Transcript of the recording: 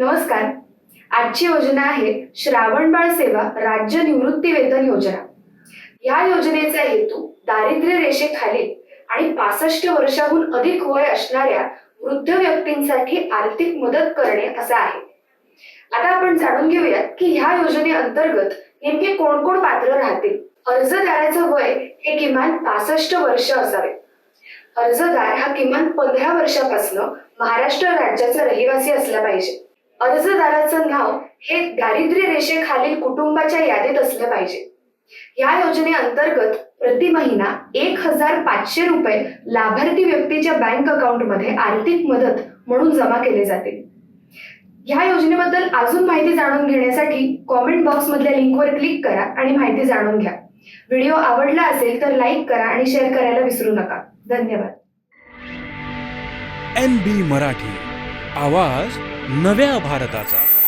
नमस्कार. आजची योजना आहे श्रावणबाळ सेवा राज्य निवृत्ती वेतन योजना. या योजनेचा हेतू दारिद्र्य रेषेखालील आणि पासष्ट वर्षाहून अधिक वय असणाऱ्या वृद्ध व्यक्तींसाठी आर्थिक मदत करणे असा आहे. आता आपण जाणून घेऊयात की ह्या योजनेअंतर्गत नेमके कोण कोण पात्र राहतील? अर्जदाराचं वय हे किमान पासष्ट वर्ष असावे. अर्जदार हा किमान पंधरा वर्षापासून महाराष्ट्र राज्याचा रहिवासी असला पाहिजे. अर्जदाराचं नाव हे दारिद्र्य रेषेखालील कुटुंबाच्या यादीत असलं पाहिजे. या योजनेअंतर्गत प्रति महिना एक हजार पाचशे रुपये लाभार्थी व्यक्तीच्या बँक अकाउंटमध्ये आर्थिक मदत म्हणून जमा केले जाते. ह्या योजनेबद्दल अजून माहिती जाणून घेण्यासाठी कॉमेंट बॉक्समधल्या लिंकवर क्लिक करा आणि माहिती जाणून घ्या. व्हिडिओ आवडला असेल तर लाईक करा आणि शेअर करायला विसरू नका. धन्यवाद. N B Marathi. आवाज नव्या भारताचा.